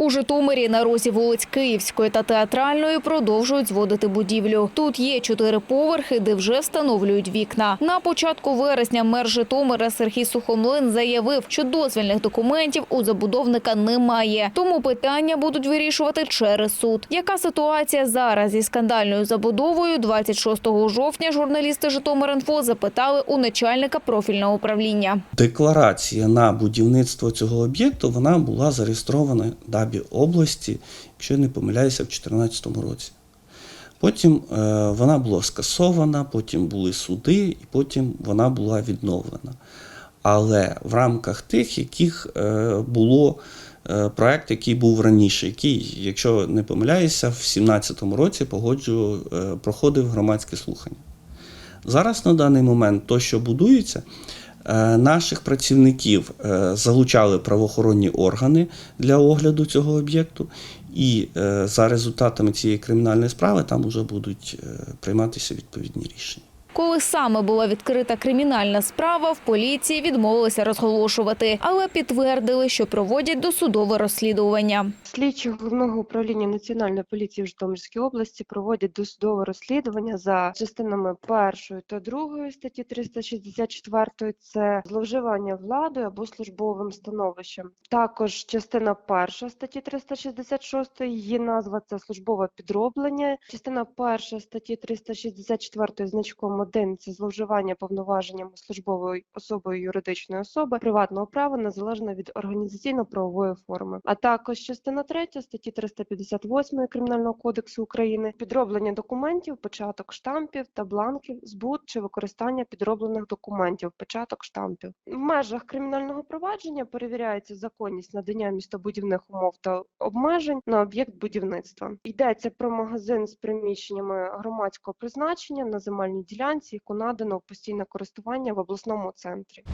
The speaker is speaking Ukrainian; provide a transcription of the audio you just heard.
У Житомирі на розі вулиць Київської та Театральної продовжують зводити будівлю. Тут є чотири поверхи, де вже встановлюють вікна. На початку вересня мер Житомира Сергій Сухомлин заявив, що дозвільних документів у забудовника немає. Тому питання будуть вирішувати через суд. Яка ситуація зараз зі скандальною забудовою? 26 жовтня журналісти Житомир.Інфо запитали у начальника профільного управління. Декларація на будівництво цього об'єкту вона була зареєстрована в ДАБі області, якщо я не помиляюся, в 2014 році. Потім е, вона була скасована, потім були суди, і потім вона була відновлена. Але в рамках тих, яких е, було е, проект, який був раніше, який, якщо не помиляюся, в 2017 році погоджував, е, проходив громадське слухання. Зараз на даний момент то, що будується, наших працівників е, залучали правоохоронні органи для огляду цього об'єкту, і е, за результатами цієї кримінальної справи там вже будуть е, прийматися відповідні рішення. Коли саме була відкрита кримінальна справа, в поліції відмовилися розголошувати, але підтвердили, що проводять досудове розслідування. Слідчі головного управління Національної поліції в Житомирській області проводять досудове розслідування за частинами першої та другої статті 364 – це зловживання владою або службовим становищем. Також частина перша статті 366, її назва це службове підроблення. Частина перша статті 364 значком 1 – це зловживання повноваженнями службовою особою юридичної особи приватного права незалежно від організаційно-правової форми. А також частина 3 статті 358 Кримінального кодексу України підроблення документів, початок штампів та бланків, збут чи використання підроблених документів, початок штампів. В межах кримінального провадження перевіряється законність надання містобудівних умов та обмежень на об'єкт будівництва. Йдеться про магазин з приміщеннями громадського призначення на земельній ділянці, яку надано в постійне користування в обласному центрі.